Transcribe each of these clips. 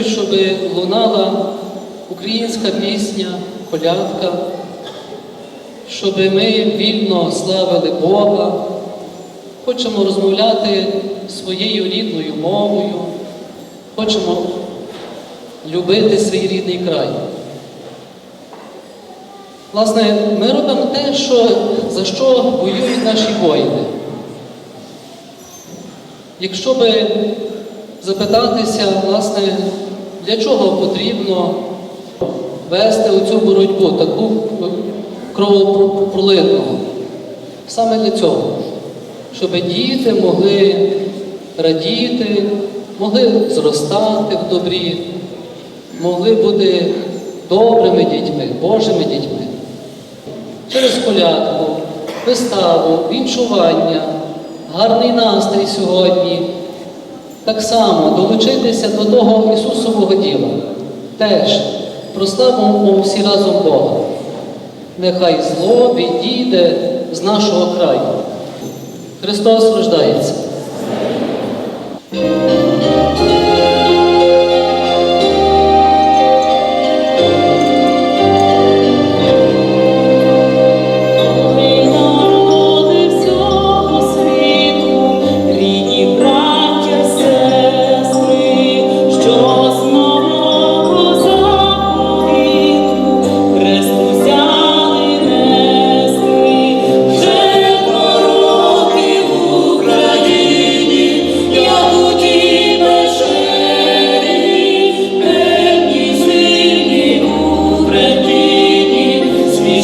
хочуть, щоб лунала українська пісня, колядка, щоб ми вільно славили Бога, хочемо розмовляти своєю рідною мовою, хочемо любити свій рідний край. Власне, ми робимо те, що, за що воюють наші воїни. Якщо би запитатися, власне, для чого потрібно вести оцю боротьбу, таку кровопролитну, саме для цього, щоб діти могли радіти, могли зростати в добрі, могли бути добрими дітьми, Божими дітьми через колядку, виставу, віншування, гарний настрій сьогодні. Так само долучитися до того Ісусового діла. Теж прославимо всі разом Бога. Нехай зло відійде з нашого краю. Христос рождається.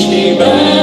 Jeśli będę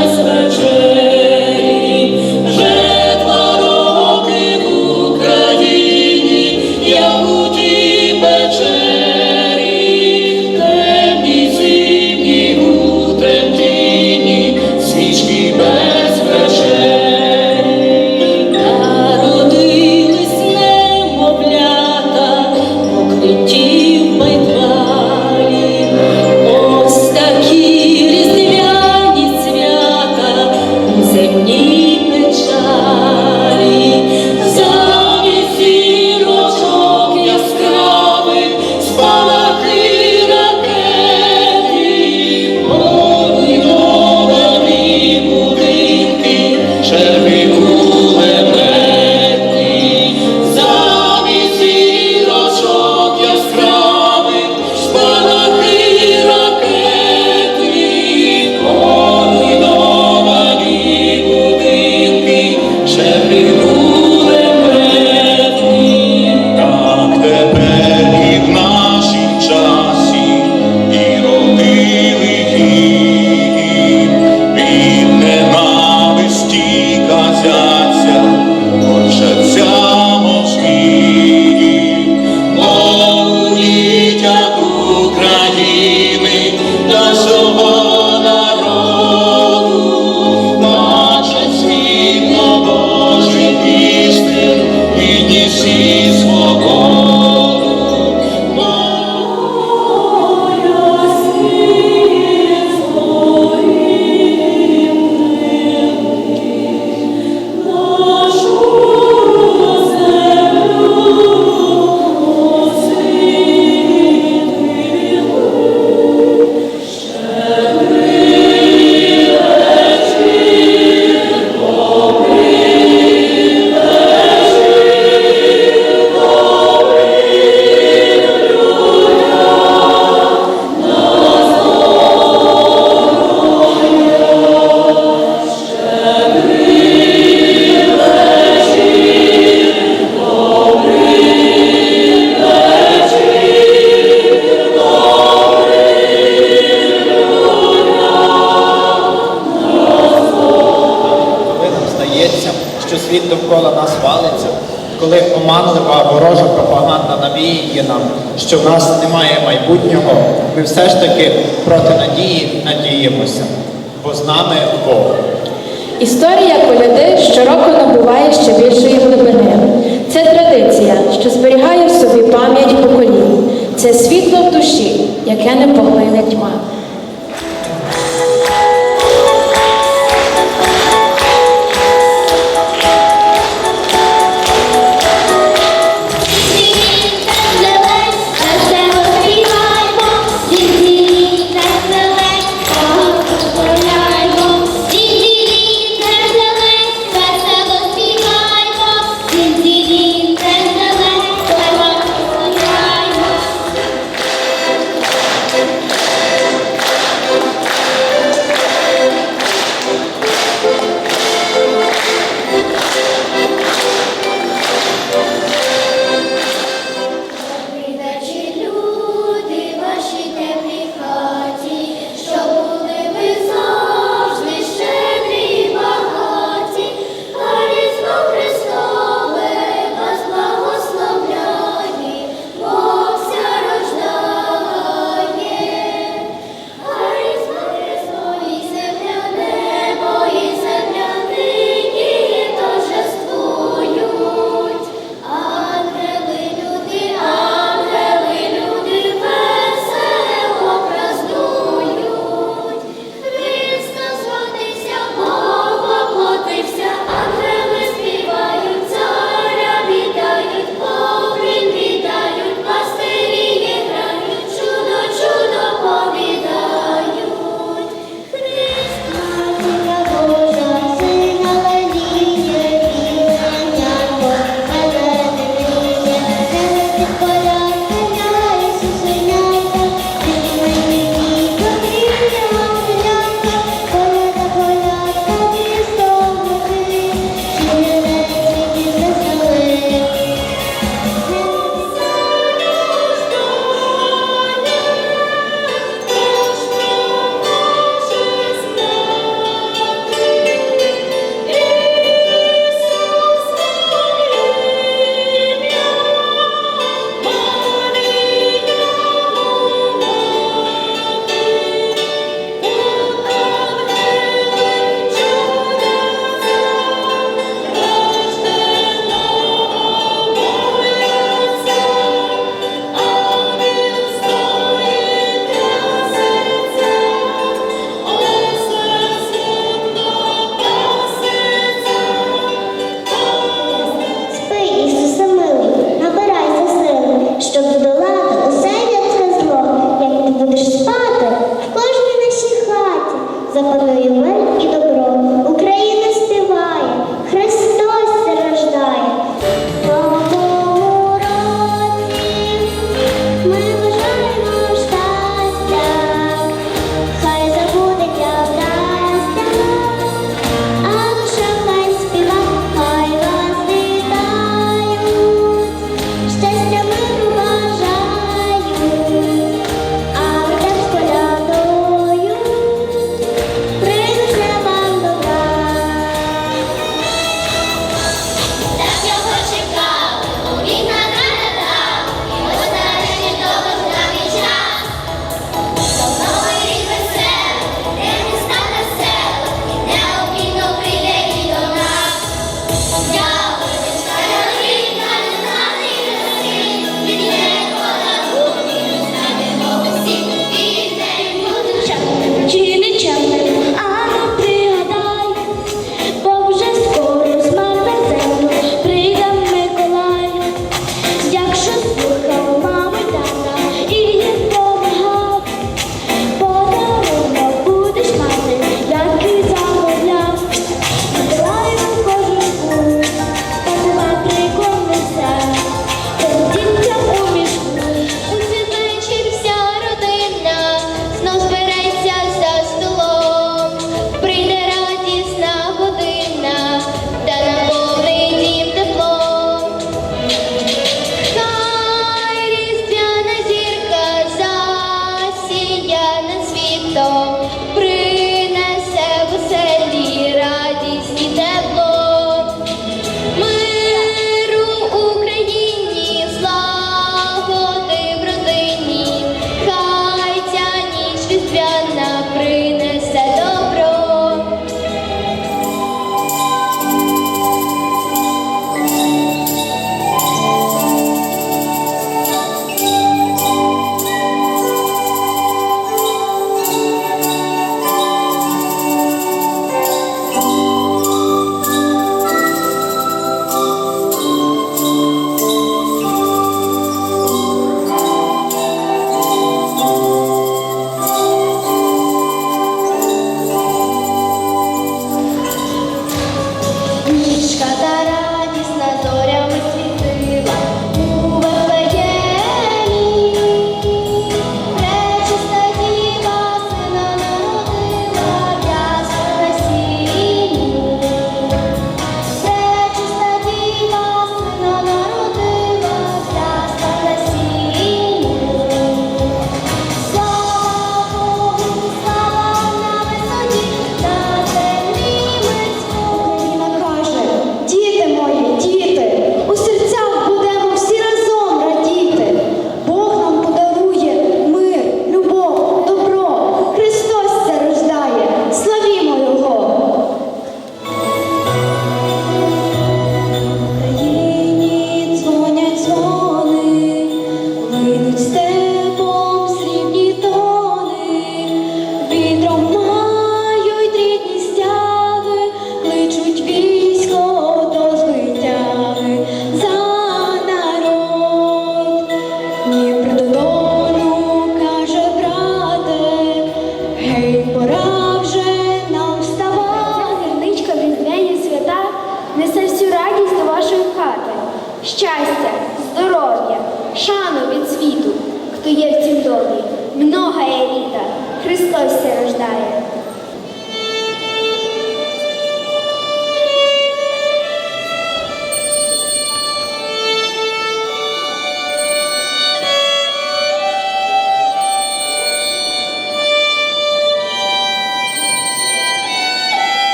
оманлива ворожа пропаганда навіює нам, що в нас немає майбутнього, ми все ж таки проти надії надіємося, бо з нами Бог. Історія коляди щороку набуває ще більшої глибини. Це традиція, що зберігає в собі пам'ять поколінь. Це світло в душі, яке не поглине тьма.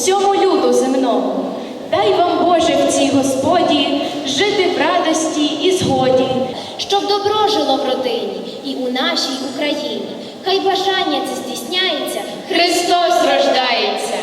всьому люду земному, дай вам, Боже, в цій Господі жити в радості і згоді, щоб добро жило в родині і у нашій Україні. Хай бажання це здійсняється, Христос рождається.